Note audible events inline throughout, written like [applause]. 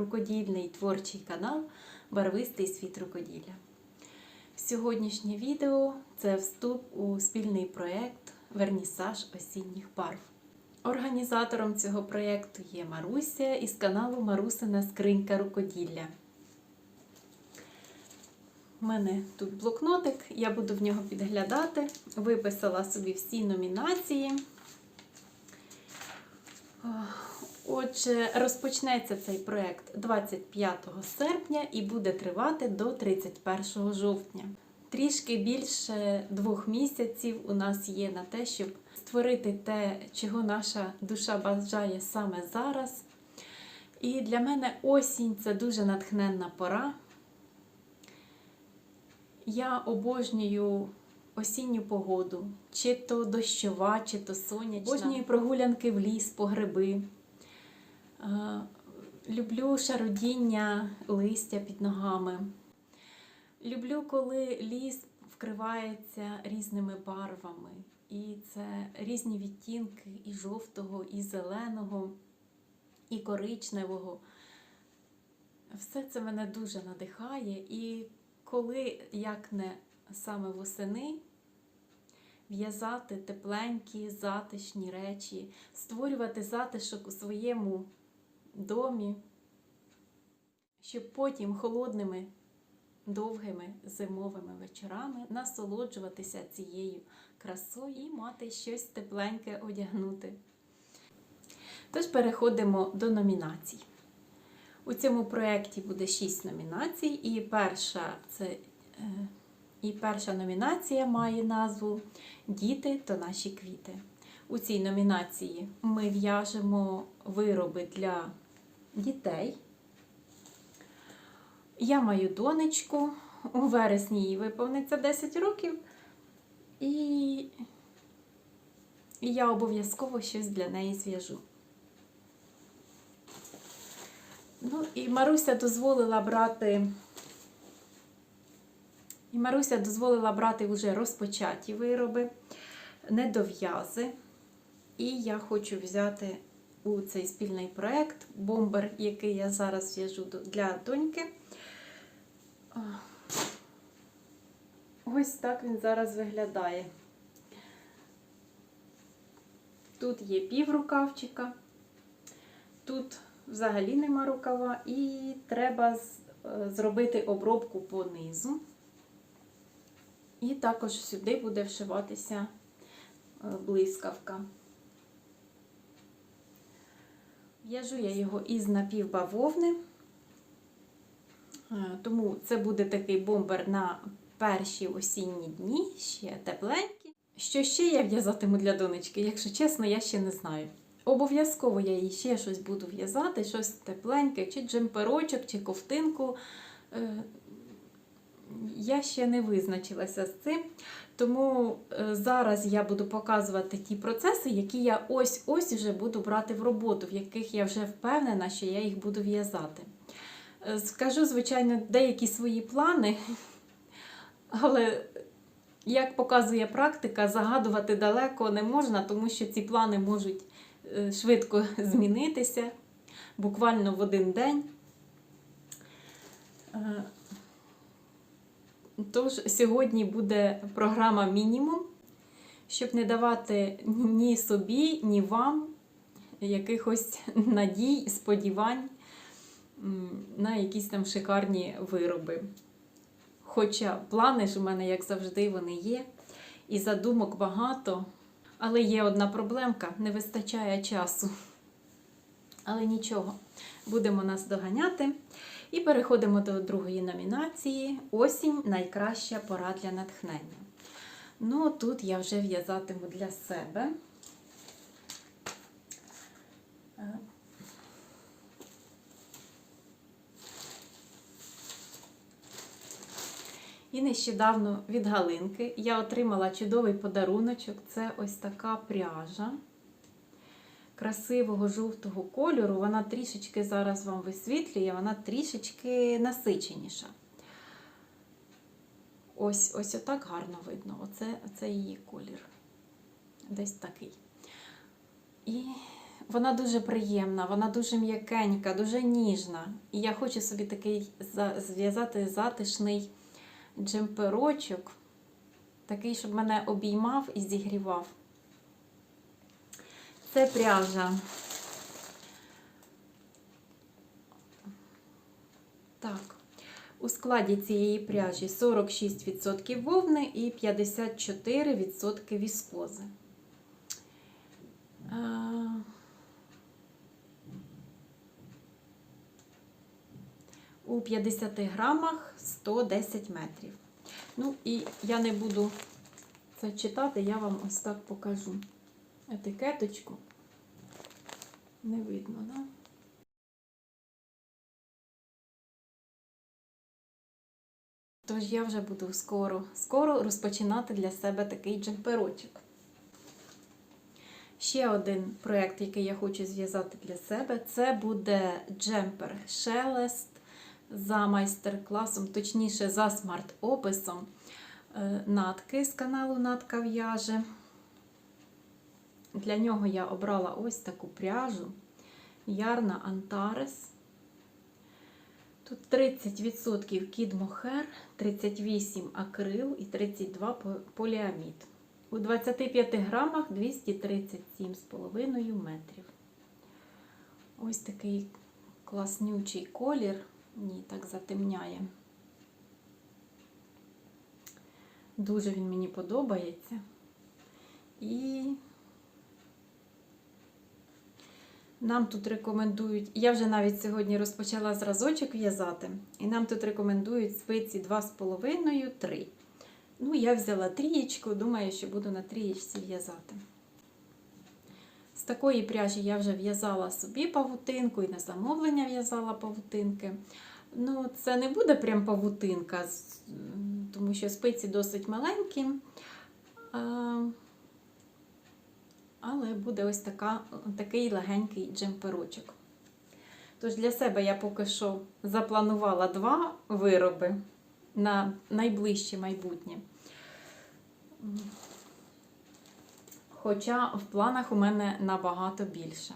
рукодільний творчий канал Барвистий світ рукоділля. Сьогоднішнє відео це вступ у спільний проєкт Вернісаж осінніх барв. Організатором цього проєкту є Маруся із каналу Марусина Скринька рукоділля. У мене тут блокнотик, я буду в нього підглядати. Виписала собі всі номінації. Отже, розпочнеться цей проєкт 25 серпня і буде тривати до 31 жовтня. Трішки більше двох місяців у нас є на те, щоб створити те, чого наша душа бажає саме зараз. І для мене осінь це дуже натхненна пора. Я обожнюю осінню погоду, чи то дощова, чи то сонячна. Обожнюю прогулянки в ліс по гриби. Люблю шародіння листя під ногами. Люблю, коли ліс вкривається різними барвами. І це різні відтінки і жовтого, і зеленого, і коричневого. Все це мене дуже надихає. І коли, як не саме восени, в'язати тепленькі, затишні речі, створювати затишок у своєму домі, щоб потім холодними, довгими зимовими вечорами насолоджуватися цією красою і мати щось тепленьке одягнути. Тож переходимо до номінацій. У цьому проєкті буде 6 номінацій, і перша, це, е, і перша номінація має назву Діти то наші квіти. У цій номінації ми в'яжемо вироби для дітей. Я маю донечку, у вересні їй виповниться 10 років, і, і я обов'язково щось для неї зв'яжу. Ну, і Маруся дозволила брати. І Маруся дозволила брати вже розпочаті вироби, недов'язи. І я хочу взяти у цей спільний проєкт бомбер, який я зараз в'яжу для доньки. Ось так він зараз виглядає. Тут є пів рукавчика, тут взагалі нема рукава, і треба зробити обробку по низу. І також сюди буде вшиватися блискавка. В'яжу я його із напівбавовни, тому це буде такий бомбер на перші осінні дні, ще тепленький. Що ще я в'язатиму для донечки, якщо чесно, я ще не знаю. Обов'язково я їй ще щось буду в'язати, щось тепленьке, чи джемперочок, чи ковтинку. Я ще не визначилася з цим, тому зараз я буду показувати ті процеси, які я ось-ось вже буду брати в роботу, в яких я вже впевнена, що я їх буду в'язати. Скажу, звичайно, деякі свої плани, але, як показує практика, загадувати далеко не можна, тому що ці плани можуть швидко [laughs] змінитися, буквально в один день. Тож сьогодні буде програма мінімум, щоб не давати ні собі, ні вам якихось надій, сподівань на якісь там шикарні вироби. Хоча плани ж у мене, як завжди, вони є, і задумок багато, але є одна проблемка: не вистачає часу. Але нічого, будемо нас доганяти. І переходимо до другої номінації Осінь найкраща пора для натхнення. Ну, тут я вже в'язатиму для себе. І нещодавно від Галинки я отримала чудовий подаруночок. Це ось така пряжа красивого жовтого кольору. Вона трішечки зараз вам висвітлює, вона трішечки насиченіша. Ось ось отак гарно видно. Оце, оце її колір. Десь такий. І вона дуже приємна, вона дуже м'якенька, дуже ніжна. І я хочу собі такий зв'язати затишний джемперочок, такий, щоб мене обіймав і зігрівав. Це пряжа. Так. У складі цієї пряжі 46% вовни і 54% віскози. У 50 грамах 110 метрів. Ну і я не буду це читати, я вам ось так покажу етикеточку. Не видно, так? Да? Тож я вже буду скоро, скоро розпочинати для себе такий джемперочок. Ще один проєкт, який я хочу зв'язати для себе, це буде джемпер шелест за майстер-класом, точніше, за смарт-описом е, натки з каналу Натка в'яже. Для нього я обрала ось таку пряжу Ярна Антарес. Тут 30% кід мохер, 38 акрил і 32 по- поліамід. У 25 грамах 237,5 метрів. Ось такий класнючий колір. Ні, так затемняє. Дуже він мені подобається. І Нам тут рекомендують, я вже навіть сьогодні розпочала зразочок в'язати, і нам тут рекомендують спиці 2,5-3. Ну, я взяла трієчку, думаю, що буду на трієчці в'язати. З такої пряжі я вже в'язала собі павутинку і на замовлення в'язала павутинки. Ну, це не буде прям павутинка, тому що спиці досить маленькі. Але буде ось така, такий легенький джемперочок. Тож для себе я поки що запланувала два вироби на найближче майбутнє. Хоча в планах у мене набагато більше.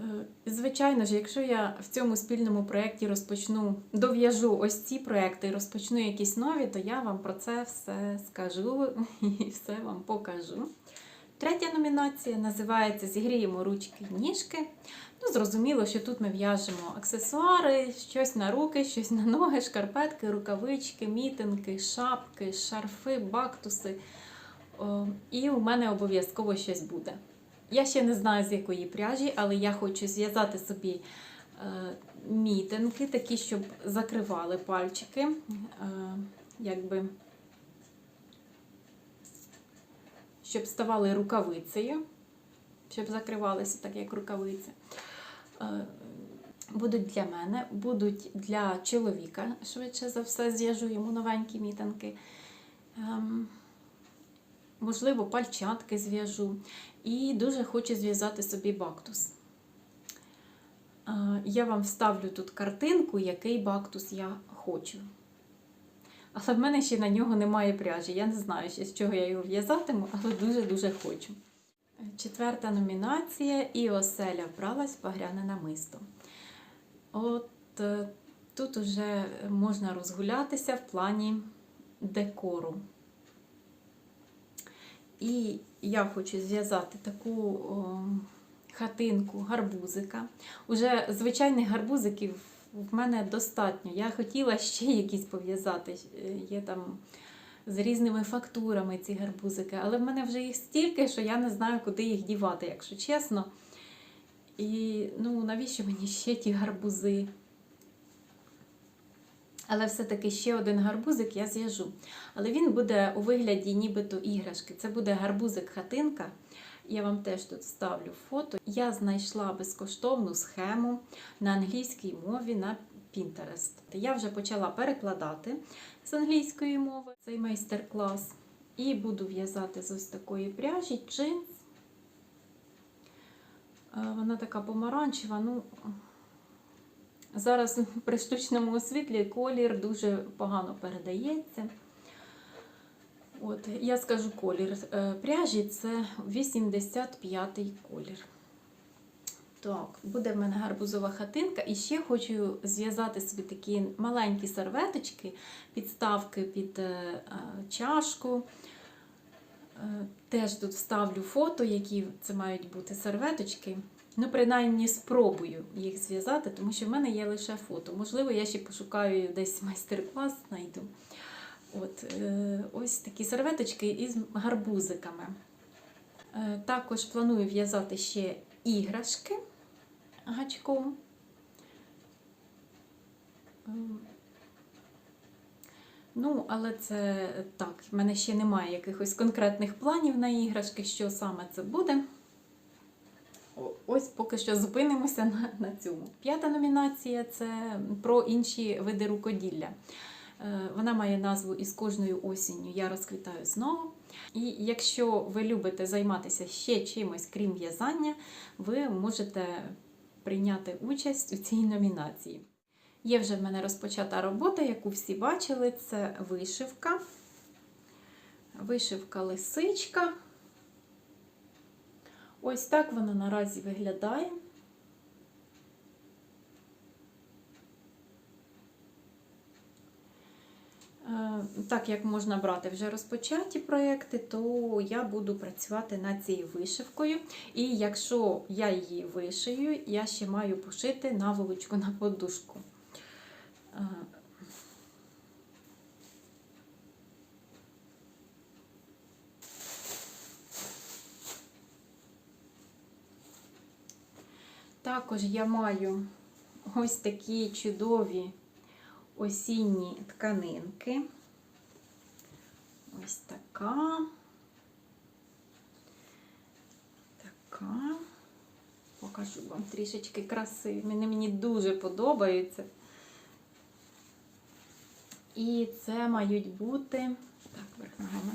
Е, Звичайно ж, якщо я в цьому спільному проєкті розпочну, дов'яжу ось ці проєкти і розпочну якісь нові, то я вам про це все скажу [laughs] і все вам покажу. Третя номінація називається Зігріємо ручки і ніжки. Ну, зрозуміло, що тут ми в'яжемо аксесуари, щось на руки, щось на ноги, шкарпетки, рукавички, мітинки, шапки, шарфи, бактуси. І у мене обов'язково щось буде. Я ще не знаю, з якої пряжі, але я хочу зв'язати собі е, мітинки, такі, щоб закривали пальчики. Е, якби, щоб ставали рукавицею, щоб закривалися так, як рукавиці. Е, будуть для мене, будуть для чоловіка, швидше за все, зв'яжу йому новенькі мітинки. Можливо, пальчатки зв'яжу. І дуже хочу зв'язати собі бактус. Я вам вставлю тут картинку, який бактус я хочу. Але в мене ще на нього немає пряжі. Я не знаю, ще з чого я його в'язатиму, але дуже-дуже хочу. Четверта номінація і оселя вбралась багряне намисто. От е, тут уже можна розгулятися в плані декору. І я хочу зв'язати таку о, хатинку гарбузика. Уже звичайних гарбузиків в мене достатньо. Я хотіла ще якісь пов'язати. Е, Є там з різними фактурами ці гарбузики, але в мене вже їх стільки, що я не знаю, куди їх дівати, якщо чесно. І ну, навіщо мені ще ті гарбузи? Але все-таки ще один гарбузик я зв'яжу. Але він буде у вигляді нібито іграшки. Це буде гарбузик-хатинка. Я вам теж тут ставлю фото. Я знайшла безкоштовну схему на англійській мові на Pinterest. Я вже почала перекладати з англійської мови цей майстер-клас. І буду в'язати з ось такої пряжі джинс. Е, Вона така помаранчева. ну... Зараз при штучному освітлі колір дуже погано передається. От, я скажу колір е, пряжі це 85-й колір. Так, буде в мене гарбузова хатинка. І ще хочу зв'язати собі такі маленькі серветочки, підставки під е, е, чашку. Теж тут вставлю фото, які це мають бути серветочки. Ну, принаймні, спробую їх зв'язати, тому що в мене є лише фото. Можливо, я ще пошукаю десь майстер-клас знайду. От, е, ось такі серветочки із гарбузиками. Е, також планую в'язати ще іграшки гачком. Ем, Ну, але це так, в мене ще немає якихось конкретних планів на іграшки, що саме це буде. Ось поки що зупинимося на, на цьому. П'ята номінація це про інші види рукоділля. Е, Вона має назву Із кожною осінню я розквітаю знову. І якщо ви любите займатися ще чимось, крім в'язання, ви можете прийняти участь у цій номінації. Є вже в мене розпочата робота, яку всі бачили, це вишивка. Вишивка лисичка. Ось так вона наразі виглядає. Е, Так як можна брати вже розпочаті проекти, то я буду працювати над цією вишивкою. І якщо я її вишию, я ще маю пошити наволочку на подушку. Також я маю ось такі чудові осінні тканинки. Ось така. Така. Покажу вам трішечки краси. Вони мені дуже подобаються. І це мають бути. Так, верх ногами.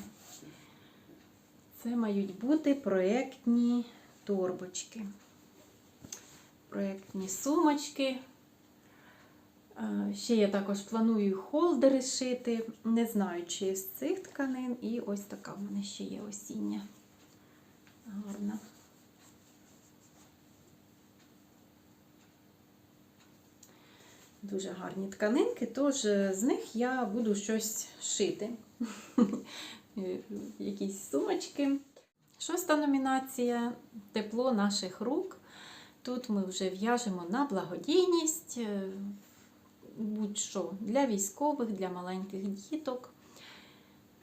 Це мають бути проєктні торбочки. Проєктні сумочки. Е, Ще я також планую холдери шити. Не знаю, чи з цих тканин. І ось така в мене ще є осіння. Гарна. Дуже гарні тканинки, тож е, з них я буду щось шити. [laughs] Е, Якісь сумочки. Шоста номінація Тепло наших рук. Тут ми вже в'яжемо на благодійність, е, будь-що для військових, для маленьких діток.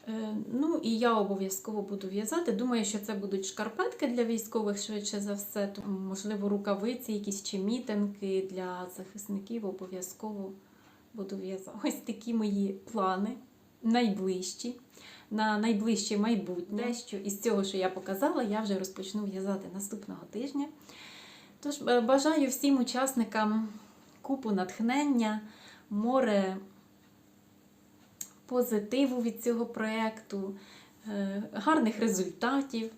Е, Ну і я обов'язково буду в'язати. Думаю, що це будуть шкарпетки для військових, швидше за все. Тому, можливо, рукавиці, якісь чи мітинки для захисників обов'язково буду в'язати. Ось такі мої плани найближчі. На найближче майбутнє. Дещо із цього, що я показала, я вже розпочну в'язати наступного тижня. Тож е, бажаю всім учасникам купу натхнення, море позитиву від цього проєкту, е, гарних результатів,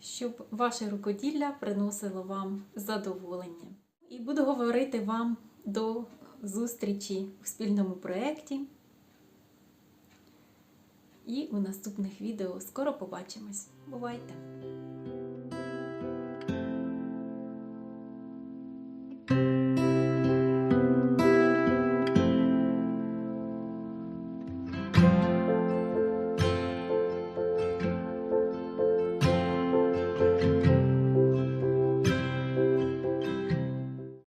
щоб ваше рукоділля приносило вам задоволення. І буду говорити вам до зустрічі у спільному проєкті. І у наступних відео скоро побачимось. Бувайте!